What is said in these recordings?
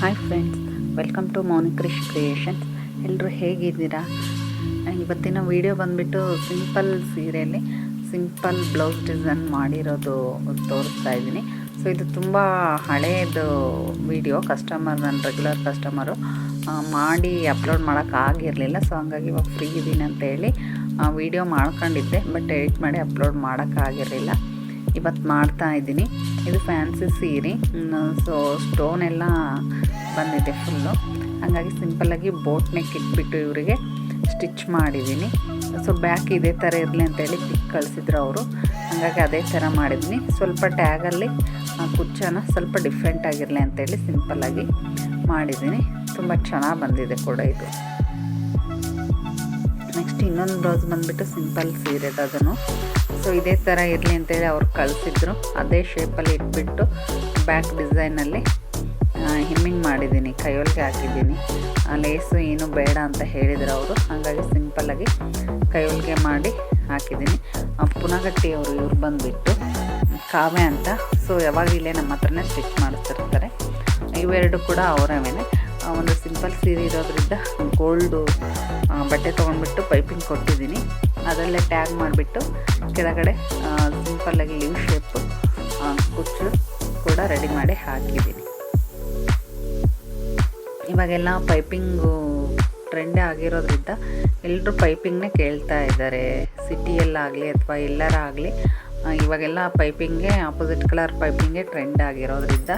Hi friends welcome to Mounikrish creations ಎಲ್ಲರೂ ಹೇಗಿದ್ದೀರಾ? ಇವತ್ತಿನ ವಿಡಿಯೋ ಬಂದುಬಿಟ್ಟು ಸಿಂಪಲ್ ಸೀರೆಯಲ್ಲಿ ಸಿಂಪಲ್ ಬ್ಲೌಸ್ ಡಿಸೈನ್ ಮಾಡಿರೋದು ತೋರಿಸ್ತಾ ಇದ್ದೀನಿ. ಸೊ ಇದು ತುಂಬ ಹಳೆಯದು ವಿಡಿಯೋ ಕಸ್ಟಮರ್ ನನ್ನ ರೆಗ್ಯುಲರ್ ಕಸ್ಟಮರು ಮಾಡಿ ಅಪ್ಲೋಡ್ ಮಾಡೋಕ್ಕಾಗಿರಲಿಲ್ಲ ಸೊ ಹಂಗಾಗಿ ಇವಾಗ ಫ್ರೀ ಇದ್ದೀನಿ ಅಂತ ಹೇಳಿ ವಿಡಿಯೋ ಮಾಡ್ಕೊಂಡಿದ್ದೆ ಬಟ್ ಎಡಿಟ್ ಮಾಡಿ ಅಪ್ಲೋಡ್ ಮಾಡೋಕ್ಕಾಗಿರಲಿಲ್ಲ ಇವತ್ತು ಮಾಡ್ತಾ ಇದ್ದೀನಿ. ಇದು ಫ್ಯಾನ್ಸಿ ಸೀರೆ ಸೊ ಸ್ಟೋನ್ ಎಲ್ಲ ಬಂದಿದೆ ಫುಲ್ಲು ಹಾಗಾಗಿ ಸಿಂಪಲ್ಲಾಗಿ ಬೋಟ್ ನೆಕ್ ಇಟ್ಬಿಟ್ಟು ಇವರಿಗೆ ಸ್ಟಿಚ್ ಮಾಡಿದ್ದೀನಿ. ಸೊ ಬ್ಯಾಕ್ ಇದೇ ಥರ ಇರಲಿ ಅಂತೇಳಿ ಪಿಕ್ ಕಳಿಸಿದ್ರು ಅವರು. ಹಾಗಾಗಿ ಅದೇ ಥರ ಮಾಡಿದ್ದೀನಿ. ಸ್ವಲ್ಪ ಟ್ಯಾಗಲ್ಲಿ ಕುಚ್ಚನ ಸ್ವಲ್ಪ ಡಿಫ್ರೆಂಟ್ ಆಗಿರಲಿ ಅಂತೇಳಿ ಸಿಂಪಲ್ಲಾಗಿ ಮಾಡಿದ್ದೀನಿ. ತುಂಬ ಚೆನ್ನಾಗಿ ಬಂದಿದೆ ಕೂಡ ಇದು. ನೆಕ್ಸ್ಟ್ ಇನ್ನೊಂದು ಬ್ಲೌಸ್ ಬಂದುಬಿಟ್ಟು ಸಿಂಪಲ್ ಸೀರೆದು ಅದನ್ನು. ಸೊ ಇದೇ ಥರ ಇರಲಿ ಅಂತೇಳಿ ಅವ್ರು ಕಳಿಸಿದ್ರು. ಅದೇ ಶೇಪಲ್ಲಿ ಇಟ್ಬಿಟ್ಟು ಬ್ಯಾಕ್ ಡಿಸೈನಲ್ಲಿ ಹಿಮ್ಮಿಂಗ್ ಮಾಡಿದ್ದೀನಿ, ಕೈಯೊಳಗೆ ಹಾಕಿದ್ದೀನಿ. ಲೇಸು ಏನು ಬೇಡ ಅಂತ ಹೇಳಿದ್ರು ಅವರು, ಹಾಗಾಗಿ ಸಿಂಪಲ್ಲಾಗಿ ಕೈಯೊಳಗೆ ಮಾಡಿ ಹಾಕಿದ್ದೀನಿ. ಪುನಗಟ್ಟಿ ಅವರು ಇವ್ರು ಬಂದುಬಿಟ್ಟು ಕಾವೆ ಅಂತ, ಸೊ ಯಾವಾಗ ಇಲ್ಲೇ ನಮ್ಮ ಹತ್ರನೇ ಸ್ಟಿಚ್ ಮಾಡಿಸ್ತಿರ್ತಾರೆ ಇವೆರಡು ಕೂಡ ಅವರ ಮೇಲೆ. ಒಂದು ಸಿಂಪಲ್ ಸೀರೆ ಇರೋದ್ರಿಂದ ಗೋಲ್ಡು ಬಟ್ಟೆ ತೊಗೊಂಡ್ಬಿಟ್ಟು ಪೈಪಿಂಗ್ ಕೊಟ್ಟಿದ್ದೀನಿ. ಅದರಲ್ಲೇ ಟ್ಯಾಗ್ ಮಾಡಿಬಿಟ್ಟು ಕೆಳಗಡೆ ಸಿಂಪಲ್ಲಾಗಿ ಲೀವ್ ಶೇಪು ಕುಚ್ಚು ಕೂಡ ರೆಡಿ ಮಾಡಿ ಹಾಕಿದ್ದೀನಿ. ಇವಾಗೆಲ್ಲ ಪೈಪಿಂಗು ಟ್ರೆಂಡೇ ಆಗಿರೋದ್ರಿಂದ ಎಲ್ಲರೂ ಪೈಪಿಂಗ್ನೇ ಕೇಳ್ತಾ ಇದ್ದಾರೆ. ಸಿಟಿಯಲ್ಲಾಗಲಿ ಅಥವಾ ಎಲ್ಲರಾಗಲಿ ಇವಾಗೆಲ್ಲ ಪೈಪಿಂಗ್ಗೆ ಆಪೋಸಿಟ್ ಕಲರ್ ಪೈಪಿಂಗೇ ಟ್ರೆಂಡ್ ಆಗಿರೋದ್ರಿಂದ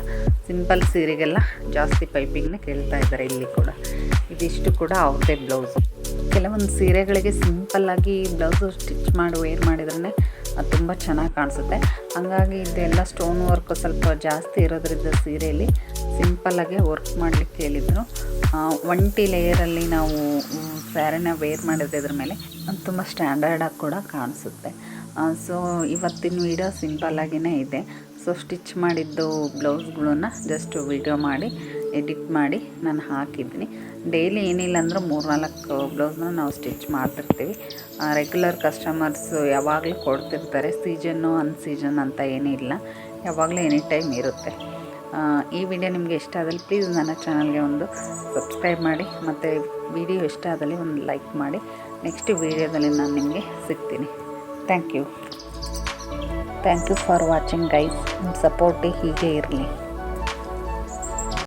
ಸಿಂಪಲ್ ಸೀರೆಗೆಲ್ಲ ಜಾಸ್ತಿ ಪೈಪಿಂಗ್ನೇ ಕೇಳ್ತಾ ಇದ್ದಾರೆ ಇಲ್ಲಿ ಕೂಡ. ಇದಿಷ್ಟು ಕೂಡ ಅವ್ರದ್ದೇ ಬ್ಲೌಸು ಕೆಲವೊಂದು ಸೀರೆಗಳಿಗೆ ಸಿಂಪಲ್ಲಾಗಿ ಬ್ಲೌಸು ಸ್ಟಿಚ್ ಮಾಡಿ ವೇರ್ ಮಾಡಿದ್ರೇ ಅದು ತುಂಬ ಚೆನ್ನಾಗಿ ಕಾಣಿಸುತ್ತೆ. ಹಂಗಾಗಿ ಇದೆಲ್ಲ ಸ್ಟೋನ್ ವರ್ಕು ಸ್ವಲ್ಪ ಜಾಸ್ತಿ ಇರೋದ್ರಿಂದ ಸೀರೆಯಲ್ಲಿ ಸಿಂಪಲ್ಲಾಗಿ ವರ್ಕ್ ಮಾಡಲಿಕ್ಕೆ ಹೇಳಿದರು. ಒಂಟಿ ಲೇಯರಲ್ಲಿ ನಾವು ಸ್ಯಾರಿನ ವೇರ್ ಮಾಡಿದ್ರೆ ಮೇಲೆ ತುಂಬ ಸ್ಟ್ಯಾಂಡರ್ಡಾಗಿ ಕೂಡ ಕಾಣಿಸುತ್ತೆ. ಸೊ ಇವತ್ತಿನ ವೀಡಿಯೋ ಸಿಂಪಲ್ಲಾಗಿಯೇ ಇದೆ. ಸೊ ಸ್ಟಿಚ್ ಮಾಡಿದ್ದು ಬ್ಲೌಸ್ಗಳನ್ನ ಜಸ್ಟ್ ವಿಡಿಯೋ ಮಾಡಿ ಎಡಿಟ್ ಮಾಡಿ ನಾನು ಹಾಕಿದ್ದೀನಿ. ಡೈಲಿ ಏನಿಲ್ಲ ಅಂದರೂ ಮೂರು ನಾಲ್ಕು ಬ್ಲೌಸ್ನ ನಾವು ಸ್ಟಿಚ್ ಮಾಡ್ತಿರ್ತೀವಿ. ರೆಗ್ಯುಲರ್ ಕಸ್ಟಮರ್ಸ್ ಯಾವಾಗಲೂ ಕೊಡ್ತಿರ್ತಾರೆ. ಸೀಸನ್ನು ಅನ್ ಸೀಸನ್ ಅಂತ ಏನಿಲ್ಲ. ಯಾವಾಗಲೂ ಎನಿ ಟೈಮ್ ಇರುತ್ತೆ. ಈ ವಿಡಿಯೋ ನಿಮಗೆ ಇಷ್ಟ ಆದಲ್ಲಿ ಪ್ಲೀಸ್ ನನ್ನ ಚಾನಲ್ಗೆ ಒಂದು ಸಬ್ಸ್ಕ್ರೈಬ್ ಮಾಡಿ, ಮತ್ತು ವಿಡಿಯೋ ಇಷ್ಟ ಆದಲ್ಲಿ ಒಂದು ಲೈಕ್ ಮಾಡಿ. ನೆಕ್ಸ್ಟ್ ವಿಡಿಯೋದಲ್ಲಿ ನಾನು ನಿಮಗೆ ಸಿಗ್ತೀನಿ. Thank you thank you for watching guys ನಿಮ್ಮ ಸಪೋರ್ಟಿ ಹೀಗೆ ಇರಲಿ.